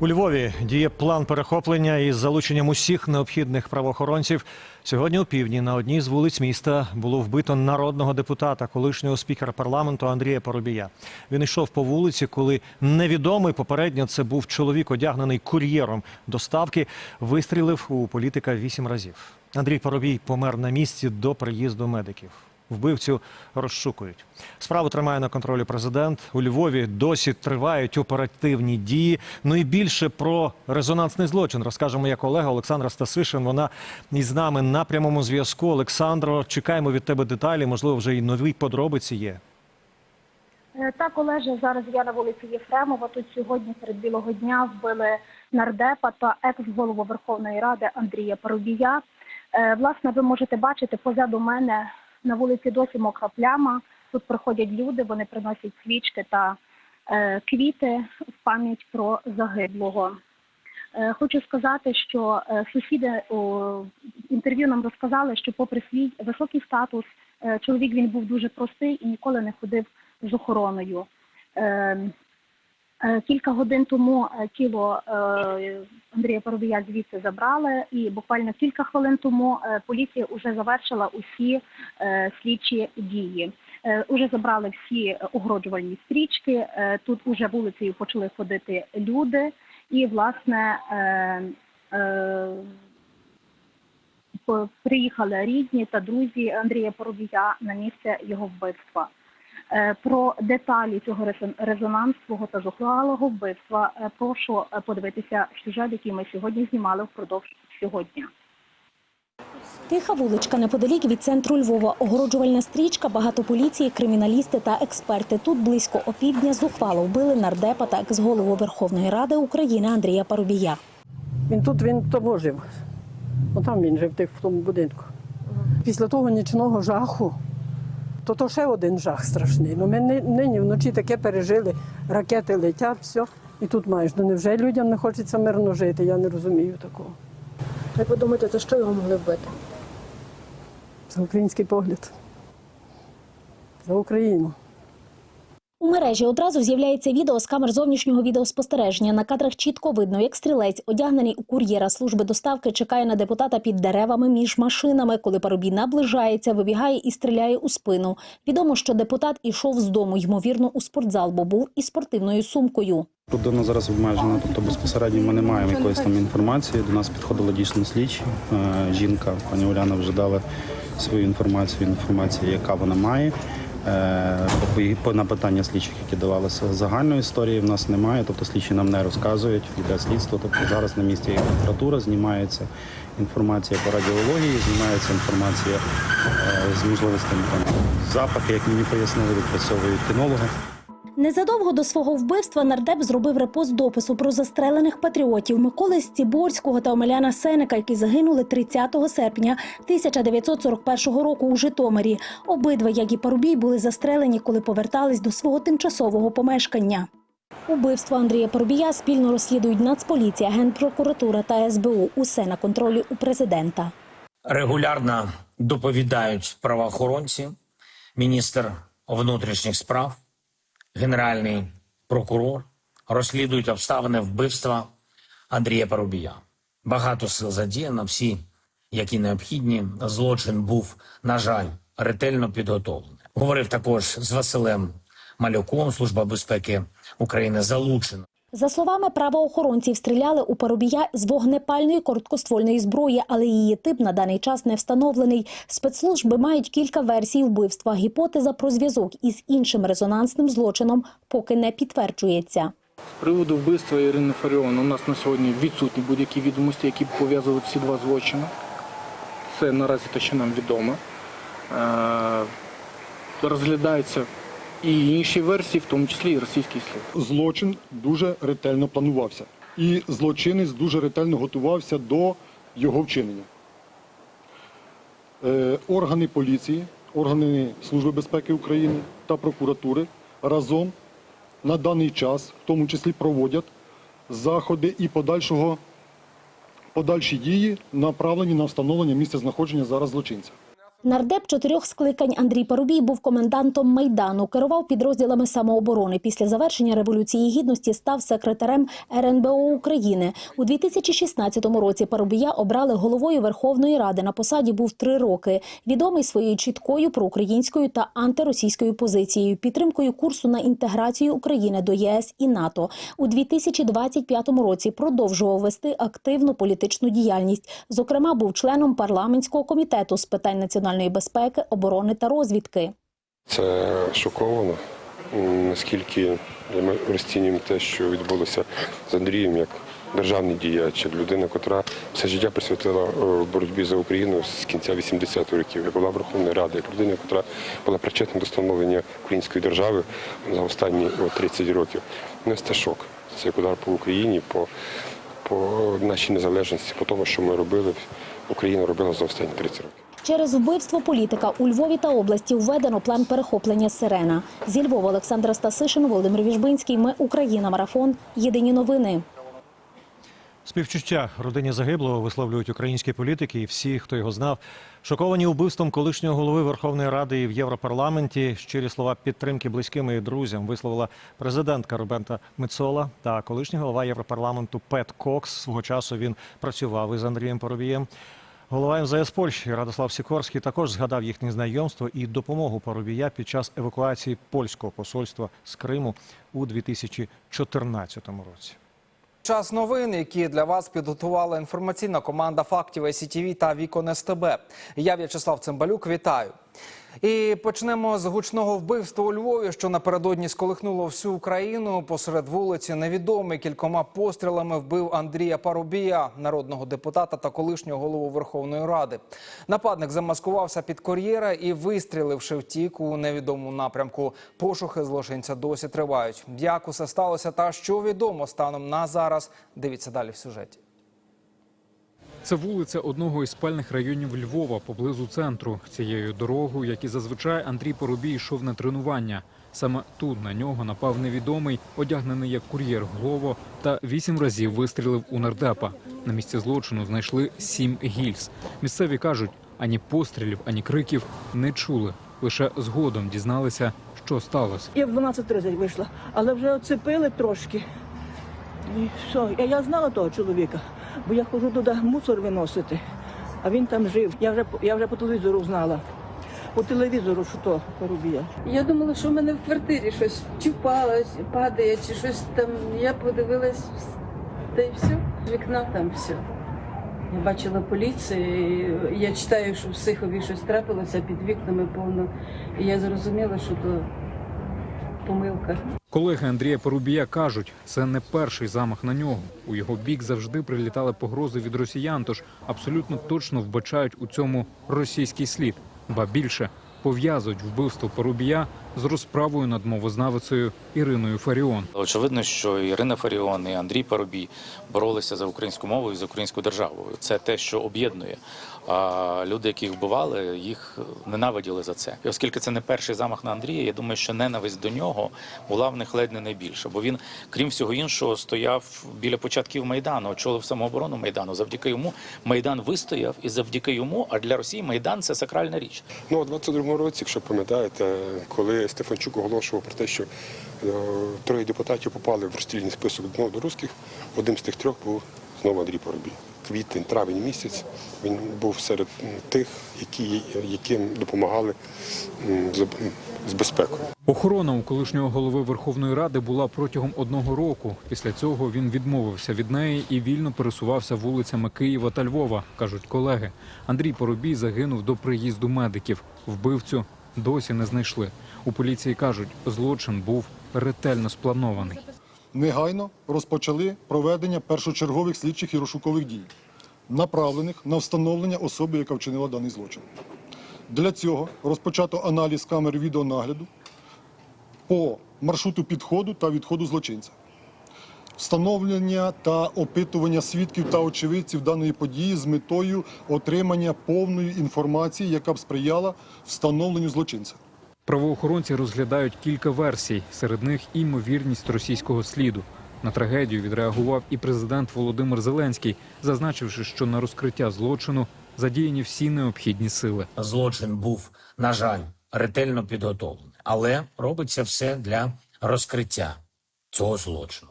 У Львові діє план перехоплення із залученням усіх необхідних правоохоронців. Сьогодні у півдні на одній з вулиць міста було вбито народного депутата, колишнього спікера парламенту Андрія Поробія. Він йшов по вулиці, коли невідомий попередньо це був чоловік, одягнений кур'єром доставки, вистрілив у політика вісім разів. Андрій Поробій помер на місці до приїзду медиків. Вбивцю розшукують. Справу тримає на контролі президент. У Львові досі тривають оперативні дії. Ну і більше про резонансний злочин розкаже моя колега Олександра Стасишин. Вона із нами на прямому зв'язку. Олександро, чекаємо від тебе деталі. Можливо, вже і нові подробиці є. Е, Так, Олеже, зараз я на вулиці Єфремова. Тут сьогодні серед білого дня вбили нардепа та екс-голову Верховної Ради Андрія Парубія. Е, Власне, ви можете бачити позаду мене на вулиці досі мокра пляма. Тут приходять люди, вони приносять свічки та е, квіти в пам'ять про загиблого. Е, Хочу сказати, що е, сусіди у інтерв'ю нам розказали, що попри свій високий статус, е, чоловік він був дуже простий і ніколи не ходив з охороною. Е, Кілька годин тому е, тіло е, Андрія Парубія звідси забрали, і буквально кілька хвилин тому е, поліція вже завершила усі е, слідчі дії. Е, Уже забрали всі огороджувальні стрічки. е, Тут уже вулицею почали ходити люди, і власне е, е, приїхали рідні та друзі Андрія Поробія на місце його вбивства. Е, Про деталі цього резон- резонансового та зухвалого вбивства е, прошу е, подивитися сюжет, який ми сьогодні знімали впродовж всього дня. Тиха вуличка неподалік від центру Львова. Огороджувальна стрічка, багато поліції, криміналісти та експерти. Тут близько опівдня зухвало вбили нардепа та екс-голову Верховної Ради України Андрія Парубія. Він тут він тому жив. Отам він жив тих- в тому будинку. Після того нічного жаху, то то ще один жах страшний. Ну, ми нині вночі таке пережили, ракети летять, все. І тут маєш. Ну невже людям не хочеться мирно жити? Я не розумію такого. Як ви думаєте, за що його могли вбити? За український погляд. За Україну. У мережі одразу з'являється відео з камер зовнішнього відеоспостереження. На кадрах чітко видно, як стрілець, одягнений у кур'єра служби доставки, чекає на депутата під деревами між машинами. Коли Парубій наближається, вибігає і стріляє у спину. Відомо, що депутат ішов з дому, ймовірно, у спортзал, бо був із спортивною сумкою. Тут Людина зараз обмежена, тобто безпосередньо ми не маємо якоїсь там інформації. До нас підходила дійсно слідчі. Е, Жінка, пані Уляна, вже дала свою інформацію, інформацію, яка вона має. Е, На питання слідчих, які давалися загальної історії, в нас немає. Тобто слідчі нам не розказують, йде слідство. Тобто зараз на місці є прокуратура, знімається інформація по радіології, знімається інформація е, з можливостями там запахи, як мені пояснили, відпрацьовують кінологи. Незадовго до свого вбивства нардеп зробив репост допису про застрелених патріотів Миколи Стіборського та Омеляна Сенека, які загинули 30 серпня 1941 року у Житомирі. Обидва, як і Парубій, були застрелені, коли повертались до свого тимчасового помешкання. Убивство Андрія Парубія спільно розслідують Нацполіція, Генпрокуратура та СБУ. Усе на контролі у президента. регулярно доповідають правоохоронці, міністр внутрішніх справ, генеральний прокурор, розслідують обставини вбивства Андрія Парубія. Багато сил задіяно, всі, які необхідні. Злочин був, на жаль, ретельно підготовлений. Говорив також з Василем Малюком, Служба безпеки України залучена. За словами правоохоронців, стріляли у Парубія з вогнепальної короткоствольної зброї, але її тип на даний час не встановлений. Спецслужби мають кілька версій вбивства. Гіпотеза про зв'язок із іншим резонансним злочином поки не підтверджується. З приводу вбивства Ірини Фаріон у нас на сьогодні відсутні будь-які відомості, які б пов'язували ці два злочини. Це наразі те, що нам відомо. Е, Розглядаються і інші версії, в тому числі і російський слід. злочин дуже ретельно планувався. І злочинець дуже ретельно готувався до його вчинення. Е, Органи поліції, органи Служби безпеки України та прокуратури разом на даний час, в тому числі, проводять заходи і подальшого, подальші дії, направлені на встановлення місця знаходження зараз злочинця. Нардеп чотирьох скликань Андрій Парубій був комендантом Майдану, керував підрозділами самооборони. Після завершення Революції Гідності став секретарем РНБО України. У 2016 році Парубія обрали головою Верховної Ради. На посаді був три роки. Відомий своєю чіткою проукраїнською та антиросійською позицією, підтримкою курсу на інтеграцію України до ЄС і НАТО. У 2025 році продовжував вести активну політичну діяльність. Зокрема, був членом парламентського комітету з питань національної безпеки, оборони та розвідки. Це шоковано, наскільки ми розцінюємо те, що відбулося з Андрієм як державний діяч, як людина, котра все життя присвятила е, боротьбі за Україну з кінця 80-х років, як була Верховної Ради, як людина, котра була причетна до становлення української держави за останні 30 років. Ну, це шок. Це як удар по Україні, по, по нашій незалежності, по тому, що ми робили, Україна робила за останні 30 років. Через вбивство політика у Львові та області введено план перехоплення Сирена. Зі Львова Олександра Стасишин, Володимир Віжбинський. Ми Україна. Марафон. Єдині новини. Співчуття родині загиблого висловлюють українські політики і всі, хто його знав. Шоковані вбивством колишнього голови Верховної Ради і в Європарламенті. Щирі слова підтримки близьким і друзям висловила президентка Роберта Мецола та колишній голова Європарламенту Пет Кокс. Свого часу він працював із Андрієм Парубієм. Голова МЗС Польщі Радослав Сікорський також згадав їхнє знайомство і допомогу Парубія під час евакуації польського посольства з Криму у 2014 році. Час новин, які для вас підготувала інформаційна команда фактів СІТВ та Вікон СТБ. Я В'ячеслав Цимбалюк. Вітаю. І почнемо з гучного вбивства у Львові, що напередодні сколихнуло всю Україну. Посеред вулиці невідомий кількома пострілами вбив Андрія Парубія, народного депутата та колишнього голову Верховної Ради. Нападник замаскувався під кар'єра і вистріливши втік у невідомому напрямку. Пошуки злочинця досі тривають. Як усе сталося та що відомо станом на зараз. Дивіться далі в сюжеті. Це вулиця одного із спальних районів Львова поблизу центру. Цією дорогою, як і зазвичай, Андрій Поробій йшов на тренування. Саме тут на нього напав невідомий, одягнений як кур'єр Глово, та вісім разів вистрілив у нардепа. На місці злочину знайшли сім гільз. Місцеві кажуть, ані пострілів, ані криків не чули. Лише згодом дізналися, що сталося. Я в 12.30 вийшла, але вже оцепили трошки. І все. Я, знала того чоловіка, бо я ходжу туди мусор виносити, а він там жив. Я вже, я вже по телевізору знала. По телевізору, що то порубія. Я думала, що в мене в квартирі щось чи падає, чи щось там. Я подивилась, та й все. З вікна там все. Я бачила поліцію, я читаю, що в Сихові щось трапилося під вікнами повно. І я зрозуміла, що то помилка. Колеги Андрія Порубія кажуть, це не перший замах на нього. У його бік завжди прилітали погрози від росіян, тож абсолютно точно вбачають у цьому російський слід. Ба більше пов'язують вбивство Порубія з розправою над мовознавицею Іриною Фаріон. Очевидно, що Ірина Фаріон і Андрій Парубій боролися за українську мову і за українську державу. Це те, що об'єднує. А люди, які їх вбивали, їх ненавиділи за це. І оскільки це не перший замах на Андрія, я думаю, що ненависть до нього була в них ледь не найбільша. Бо він, крім всього іншого, стояв біля початків майдану, очолив самооборону майдану. Завдяки йому майдан вистояв, і завдяки йому, а для Росії майдан це сакральна річ. Ну, у 22-му році, якщо пам'ятаєте, коли Стефанчук оголошував про те, що е, троє депутатів попали в розстрільний список знову до русських, одним з тих трьох був знову Андрій Поробій. Квітень, травень місяць він був серед тих, які, яким допомагали з безпекою. Охорона у колишнього голови Верховної Ради була протягом одного року. Після цього він відмовився від неї і вільно пересувався вулицями Києва та Львова, кажуть колеги. Андрій Поробій загинув до приїзду медиків. Вбивцю досі не знайшли. У поліції кажуть, злочин був ретельно спланований. негайно розпочали проведення першочергових слідчих і розшукових дій, направлених на встановлення особи, яка вчинила даний злочин. Для цього розпочато аналіз камер відеонагляду по маршруту підходу та відходу злочинця. Встановлення та опитування свідків та очевидців даної події з метою отримання повної інформації, яка б сприяла встановленню злочинця. Правоохоронці розглядають кілька версій. Серед них імовірність російського сліду. На трагедію відреагував і президент Володимир Зеленський, зазначивши, що на розкриття злочину задіяні всі необхідні сили. Злочин був, на жаль, ретельно підготовлений, але робиться все для розкриття цього злочину.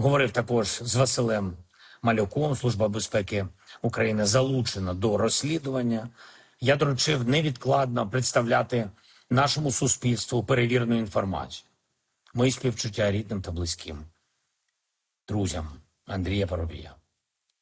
Говорив також з Василем Малюком, Служба безпеки України залучена до розслідування. Я доручив невідкладно представляти нашому суспільству перевірену інформацію. Мої співчуття рідним та близьким, друзям Андрія Парубія.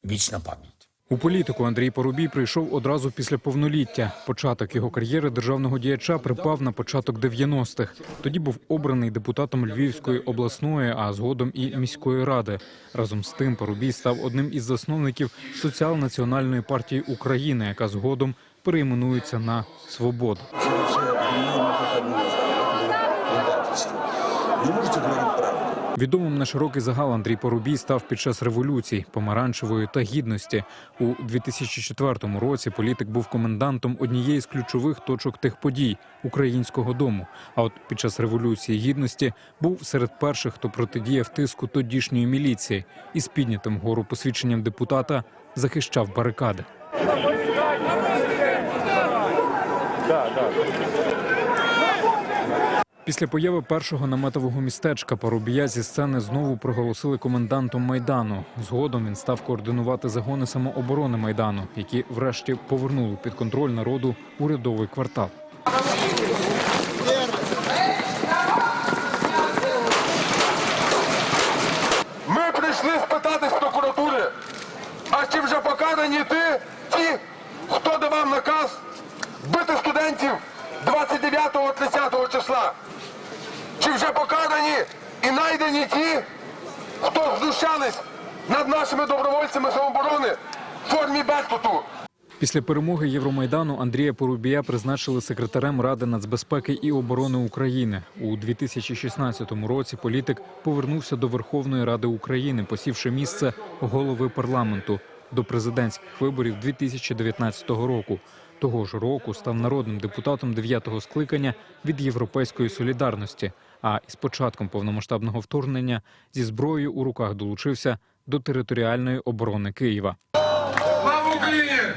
Вічна пам'ять. У політику Андрій Порубій прийшов одразу після повноліття. Початок його кар'єри державного діяча припав на початок 90-х. Тоді був обраний депутатом Львівської обласної, а згодом і міської ради. Разом з тим Порубій став одним із засновників Соціал-національної партії України, яка згодом перейменується на Свободу. Відомим на широкий загал Андрій Порубій став під час революцій помаранчевої та гідності. У 2004 році політик був комендантом однієї з ключових точок тих подій українського дому. А от під час революції гідності був серед перших, хто протидіяв тиску тодішньої міліції і з піднятим вгору посвідченням депутата захищав барикади. Після появи першого наметового містечка Парубія зі сцени знову проголосили комендантом майдану. Згодом він став координувати загони самооборони майдану, які врешті повернули під контроль народу урядовий квартал. Ми прийшли спитати з прокуратури, а чи вже покарані ти, ті, хто давав наказ бити студентів 29-30 числа? Чи вже покарані і знайдені ті, хто знущались над нашими добровольцями самооборони в формі безпоту? Після перемоги Євромайдану Андрія Порубія призначили секретарем Ради нацбезпеки і оборони України. У 2016 році політик повернувся до Верховної Ради України, посівши місце голови парламенту до президентських виборів 2019 року. Того ж року став народним депутатом 9-го скликання від Європейської солідарності. А із початком повномасштабного вторгнення зі зброєю у руках долучився до територіальної оборони Києва. Слава Україні!